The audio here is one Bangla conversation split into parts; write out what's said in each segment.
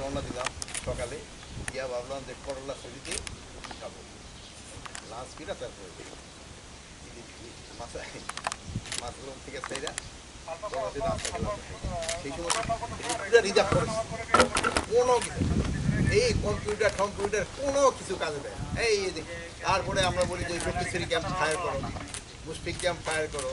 রওনা দিলাম সকালে। ভাবলাম যে করলা শরীরে খাব। থেকে কোনো এই কম্পিউটার কম্পিউটার কোনো কিছু কাজে দেয় এই তারপরে আমরা বলি যে শক্তিশালী ক্যাম্প ফায়ার করো মুশফিক ক্যাম্প ফায়ার করো।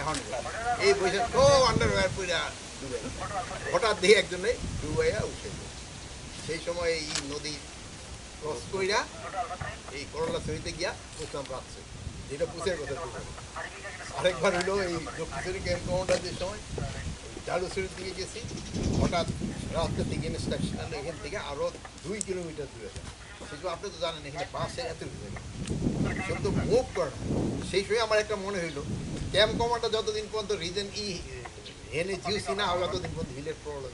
এখন এই পয়সা তো আন্ডার ওয়ার পয়সা ডুবে হঠাৎ দেখি একজনে ডুবাইয়া উঠে। সেই সময় এই নদী ক্রস কইরা এই করলা ছড়িতে গিয়া বুঝলাম রাখছে যেটা পুষের কথা আরেকবার হইল এই দক্ষিণেশ্বরী ক্যাম্প কমান্ডারদের সময় জালুসুরির দিকে গেছি। হঠাৎ রাস্তা থেকে ইনস্ট্রাকশন এখান থেকে আরও দুই কিলোমিটার দূরে সেগুলো আপনি তো জানেন, এখানে বাসে এত দূরে সেগুলো তো মুভ করে সেই সময় আমার একটা মনে হইল ক্যাম্প কমান্ডার যতদিন পর্যন্ত রিজন ই এনে জিউসি না হবে ততদিন পর্যন্ত হিলের প্রবলেম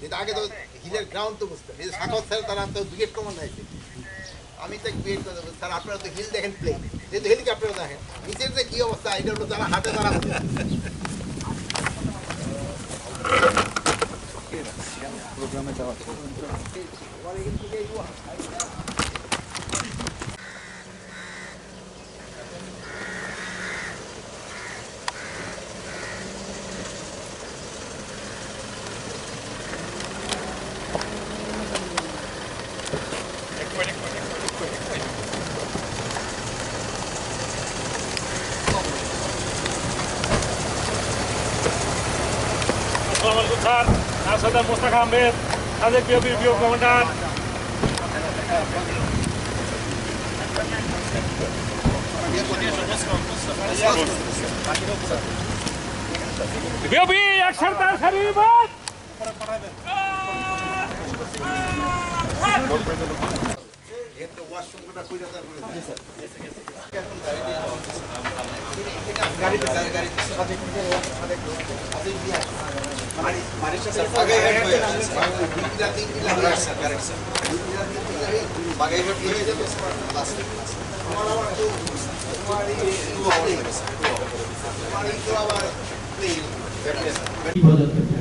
যেটা আগে তো হিলের গ্রাউন্ড তো বুঝতে এই যে স্যার তারা তো উইকেট কমান আছে আমি তো বিয়েট করে দেবো স্যার আপনারা তো হিল দেখেন প্লে যেহেতু হেলিকপ্টার দেখেন। নিচের যে কী অবস্থা এটা হলো তারা হাটে তারা আসসালামু আলাইকুম স্যার আর সাথে Mostak Ahmed, Sadek BOP BO commander. BOP action তার সারি বাদ ওয়াশরুমটা কইরা তারপরে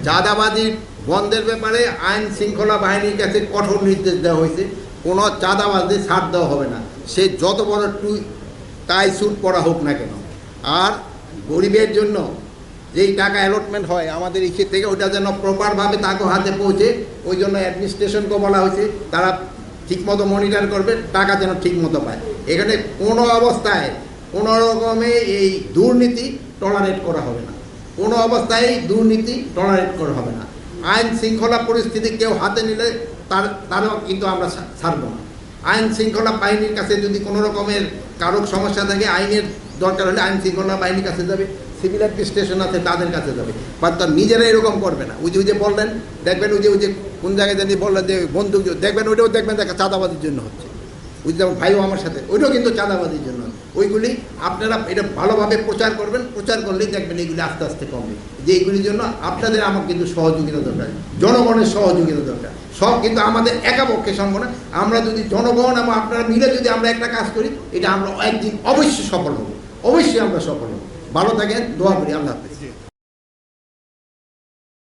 চাঁদাবাজি বন্ধের ব্যাপারে আইন শৃঙ্খলা বাহিনীর কাছে কঠোর নির্দেশ দেওয়া হয়েছে। কোনো চাঁদাবাজি ছাড় দেওয়া হবে না। সে যত বড় টুই, তাই স্যুট পরা হোক না কেন। আর গরিবের জন্য যেই টাকা অ্যালটমেন্ট হয়, আমাদের ইসে থেকে ওটা যেন প্রপারভাবে তাকে হাতে পৌঁছে, ওই জন্য অ্যাডমিনিস্ট্রেশনকে বলা হয়েছে, তারা ঠিকমতো মনিটর করবে, টাকা যেন ঠিকমতো পায়। এখানে কোনো অবস্থায়, কোনো রকমে এই দুর্নীতি টলারেট করা হবে না। কোনো অবস্থায় দুর্নীতি টলারেট করা হবে না। আইন শৃঙ্খলা পরিস্থিতি কেউ হাতে নিলে তার, তারও কিন্তু আমরা ছাড়বো না। আইন শৃঙ্খলা বাহিনীর কাছে যদি কোনো রকমের কারও সমস্যা থাকে, আইনের দরকার হলে আইন শৃঙ্খলা বাহিনীর কাছে যাবে সিভিল স্টেশন আছে, তাদের কাছে যাবে। বা তার নিজেরা এরকম করবে না। ওই যে ওই যে বললেন, দেখবেন ওই যে ওই যে কোন জায়গায় জানি বললেন যে বন্দুক দেখবেন ওইটাও দেখবেন দেখা চাঁদাবাজির জন্য হচ্ছে। ওই যে আমার ভাইও আমার সাথে, ওইটাও কিন্তু চাঁদাবাজির জন্য। ওইগুলি আপনারা এটা ভালোভাবে প্রচার করবেন, প্রচার করলেই দেখবেন এইগুলি আস্তে আস্তে কমবে। যে এইগুলির জন্য আপনাদের আমার কিন্তু সহযোগিতা দরকার, জনগণের সহযোগিতা দরকার। সব কিন্তু আমাদের একা পক্ষে সম্ভব না। আমরা যদি জনগণ এবং আপনারা মিলে যদি আমরা একটা কাজ করি, এটা আমরা একদিন অবশ্যই সফল হব। অবশ্যই আমরা সফল হব। ভালো থাকেন দোয়া করি আল্লাহ হাফেজ।